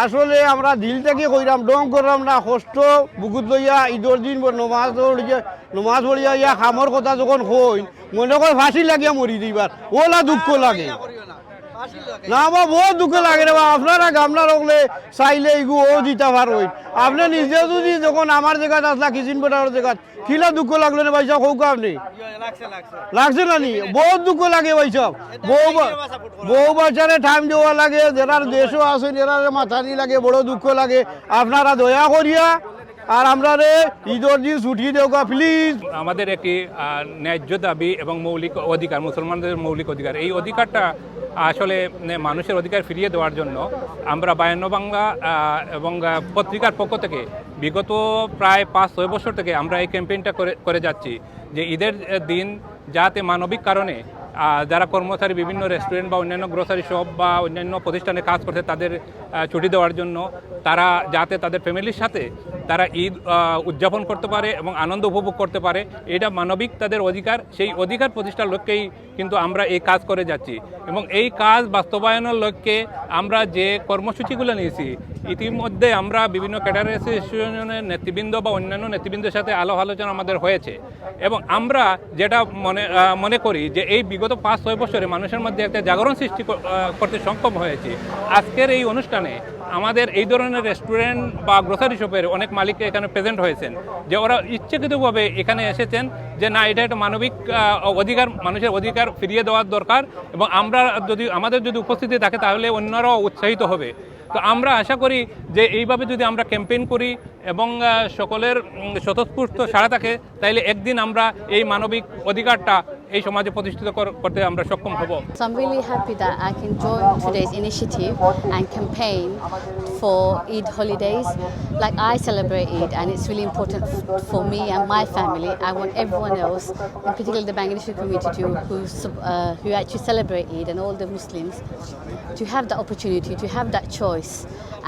আসলে আমরা দিল থেকে কইরাম, ডং করলাম না, কষ্ট, বুকুত লইয়া ঈদর দিন নমাজ নমাজ পড়িয়া ইয়া খামর কথা যখন কই মনে করে ফাঁসি লাগিয়া মরি দিবার ওলা দুঃখ লাগে। না বহুত দুঃখ লাগে রে বা আপনারা গামলা চাইলে ইগু ও দিতে আপনি নিজে যদি যখন আমার আসলা, কিচিন জায়গাত কিলা দুঃখ লাগল হোক আপনি লাগছে না নি? বহুত দুঃখ লাগে বা- টাইম দেওয়া লাগে দেশও আছে মাথানি লাগে, বড় দুঃখ লাগে। আপনারা দয়া করিয়া আর আমরা রে ঈদর দিন ছুটি দেওয়া প্লিজ আমাদের একটি ন্যায্য দাবি এবং মৌলিক অধিকার, মুসলমানদের মৌলিক অধিকার। এই অধিকারটা আসলে মানে, মানুষের অধিকার ফিরিয়ে দেওয়ার জন্য আমরা বায়ান্ন বাংলা এবং পত্রিকার পক্ষ থেকে বিগত প্রায় পাঁচ ছয় বছর থেকে আমরা এই ক্যাম্পেইনটা করে করে যাচ্ছি যে ঈদের দিন যাতে মানবিক কারণে যারা কর্মচারী, বিভিন্ন রেস্টুরেন্ট বা অন্যান্য গ্রোসারি শপ বা অন্যান্য প্রতিষ্ঠানে কাজ করছে তাদের ছুটি দেওয়ার জন্য, তারা যাতে তাদের ফ্যামিলির সাথে তারা ঈদ উদযাপন করতে পারে এবং আনন্দ উপভোগ করতে পারে, এটা মানবিক তাদের অধিকার। সেই অধিকার প্রতিষ্ঠার লক্ষ্যেই কিন্তু আমরা এই কাজ করে যাচ্ছি। এবং এই কাজ বাস্তবায়নের লক্ষ্যে আমরা যে কর্মসূচিগুলো নিয়েছি ইতিমধ্যে আমরা বিভিন্ন ক্যাডার অ্যাসোসিয়েশনের নেতৃবৃন্দ বা অন্যান্য নেতৃবৃন্দের সাথে আলো আলোচনা আমাদের হয়েছে। এবং আমরা যেটা মনে মনে করি যে এই বিগত পাঁচ, ছয় বছরে মানুষের মধ্যে একটা জাগরণ সৃষ্টি করতে সক্ষম হয়েছে। আজকের এই অনুষ্ঠানে আমাদের এই ধরনের রেস্টুরেন্ট বা গ্রোসারি শপের অনেক মালিক এখানে প্রেজেন্ট হয়েছেন। যে ওরা ইচ্ছাকৃতভাবে এখানে এসেছেন যে না, এটা একটা মানবিক অধিকার, মানুষের অধিকার ফিরিয়ে দেওয়ার দরকার। এবং আমরা যদি, আমাদের যদি উপস্থিতি থাকে তাহলে অন্যরাও উৎসাহিত হবে। তো আমরা আশা করি যে এইভাবে যদি আমরা ক্যাম্পেইন করি এবং সকলের স্বতঃস্ফূর্ত সাড়া থাকে, তাইলে একদিন আমরা এই মানবিক অধিকারটা এই সমাজে প্রতিষ্ঠিত কর- করতে আমরা সক্ষম হব So I'm really happy that I can join today's initiative and campaign for Eid holidays. Like I celebrate Eid and it's really important f- for me and my family. I want everyone else, and particularly the Bangladeshi community to, who, sub- uh, who actually celebrate Eid and all the Muslims to have that opportunity, to have that choice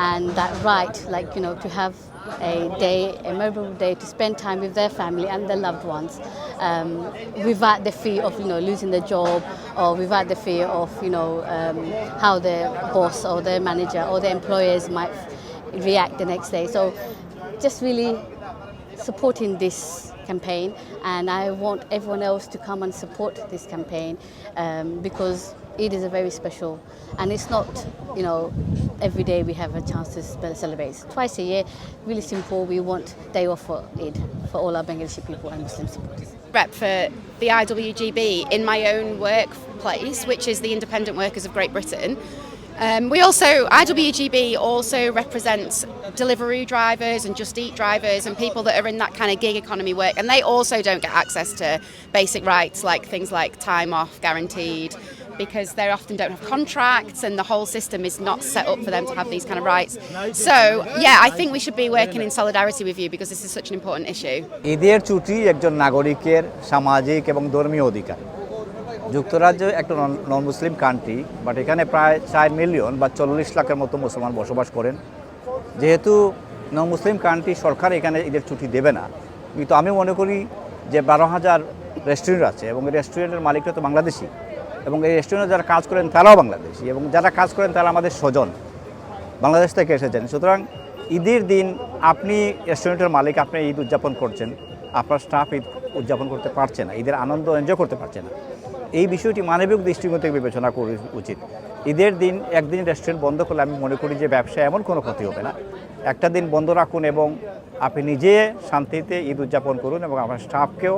and that right, like, you know, to have a day, a memorable day to spend time with their family and their loved ones um, without the fear of, you know, losing their job or without the fear of, you know, um, how their boss or their manager or their employers might react the next day. So just really supporting this campaign and I want everyone else to come and support this campaign um, because it is a very special and it's not you know every day we have a chance to celebrate. Twice a year really simple. We want day off for Eid for all our Bangladeshi people and Muslim supporters. Rep for the IWGB in my own workplace which is the independent workers of Great Britain. Um, we also, IWGB also represents delivery drivers and Just Eat drivers and people that are in that kind of gig economy work, and they also don't get access to basic rights like things like time off guaranteed because they often don't have contracts and the whole system is not set up for them to have these kind of rights. So, yeah, I think we should be working in solidarity with you because this is such an important issue. ঈদের ছুটি একজন নাগরিকের সামাজিক এবং ধর্মীয় অধিকার যুক্তরাজ্য একটা নন মুসলিম কান্ট্রি বাট এখানে প্রায় চার মিলিয়ন বা চল্লিশ লাখের মতো মুসলমান বসবাস করেন। যেহেতু নন মুসলিম কান্ট্রি সরকার এখানে ঈদের ছুটি দেবে না, কিন্তু আমি মনে করি যে বারো হাজার রেস্টুরেন্ট আছে এবং রেস্টুরেন্টের মালিকরা তো বাংলাদেশি এবং এই রেস্টুরেন্টে যারা কাজ করেন তারাও বাংলাদেশি এবং যারা কাজ করেন তারা আমাদের স্বজন, বাংলাদেশ থেকে এসেছেন। সুতরাং ঈদের দিন আপনি রেস্টুরেন্টের মালিক, আপনি ঈদ উদযাপন করছেন, আপনার স্টাফ ঈদ উদযাপন করতে পারছে না ঈদের আনন্দ এনজয় করতে পারছে না। এই বিষয়টি মানবিক দৃষ্টিকোণ থেকে বিবেচনা করা উচিত। ঈদের দিন একদিন রেস্টুরেন্ট বন্ধ করলে আমি মনে করি যে ব্যবসা এমন কোনো ক্ষতি হবে না। একটা দিন বন্ধ রাখুন এবং আপনি নিজে শান্তিতে ঈদ উদযাপন করুন এবং আপনার স্টাফকেও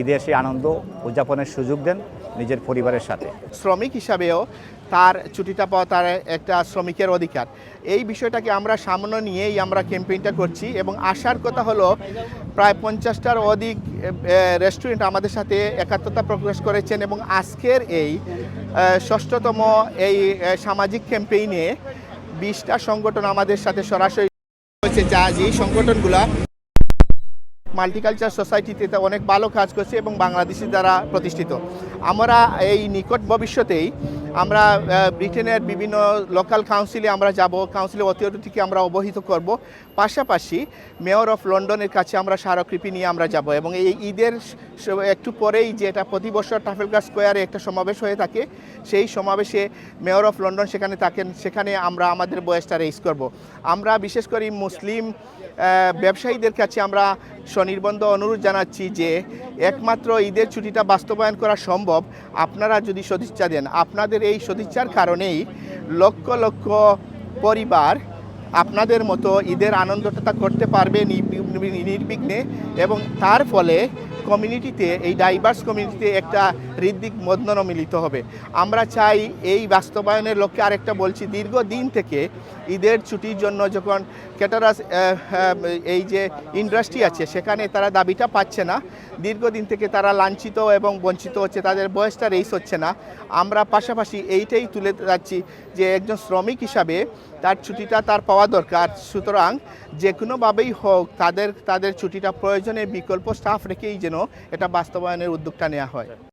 ঈদের সেই আনন্দ উদযাপনের সুযোগ দেন। নিজের পরিবারের সাথে। শ্রমিক হিসাবেও তার ছুটিটা পাওয়া তার একটা শ্রমিকের অধিকার। এই বিষয়টাকে আমরা সামনে নিয়েই আমরা ক্যাম্পেইনটা করছি এবং আসার কথা হলো প্রায় পঞ্চাশটার অধিক রেস্টুরেন্ট আমাদের সাথে একাত্মতা প্রকাশ করেছেন এবং আজকের এই ষষ্ঠতম এই সামাজিক ক্যাম্পেইনে বিশটা সংগঠন আমাদের সাথে সরাসরি হয়েছে। যা যেই সংগঠনগুলা মাল্টিকালচার সোসাইটিতে অনেক ভালো কাজ করছে এবং বাংলাদেশি দ্বারা প্রতিষ্ঠিত। আমরা এই নিকট ভবিষ্যতেই আমরা ব্রিটেনের বিভিন্ন লোকাল কাউন্সিলে আমরা যাব কাউন্সিল অথরিটিকে আমরা অবহিত করব। পাশাপাশি মেয়র অফ লন্ডনের কাছে আমরা স্মারকলিপি নিয়ে আমরা যাব এবং এই ঈদের একটু পরেই যেটা প্রতি বছর টাফেলগার স্কোয়ারে একটা সমাবেশ হয়ে থাকে, সেই সমাবেশে মেয়র অফ লন্ডন সেখানে থাকেন, সেখানে আমরা আমাদের বয়সটা রেস করব। আমরা বিশেষ করে মুসলিম ব্যবসায়ীদের কাছে আমরা স্বনির্বন্ধ অনুরোধ জানাচ্ছি যে একমাত্র ঈদের ছুটিটা বাস্তবায়ন করা সম্ভব, আপনারা যদি সদিচ্ছা দেন। আপনাদের এই সদিচ্ছার কারণেই লক্ষ লক্ষ পরিবার আপনাদের মতো ঈদের আনন্দটা করতে পারবে নির্বি- নির্বিঘ্নে এবং তার ফলে কমিউনিটিতে এই ডাইভার্স কমিউনিটিতে একটা হৃদ্দিক মদন মিলিত হবে। আমরা চাই এই বাস্তবায়নের লক্ষ্যে আরেকটা বলছি, দীর্ঘদিন থেকে ঈদের ছুটির জন্য যখন ক্যাটারাস এই যে ইন্ডাস্ট্রি আছে, সেখানে তারা দাবিটা পাচ্ছে না। দীর্ঘদিন থেকে তারা লাঞ্ছিত এবং বঞ্চিত হচ্ছে, তাদের বয়সটা রেস হচ্ছে না। আমরা পাশাপাশি এইটাই তুলে যাচ্ছি যে একজন শ্রমিক হিসাবে তার ছুটিটা তার পাওয়া দরকার। সুতরাং যে কোনোভাবেই হোক, তাদের তাদের ছুটিটা প্রয়োজনে বিকল্প স্টাফ রেখেই যেন এটা বাস্তবায়নের উদ্যোগটা নেওয়া হয়।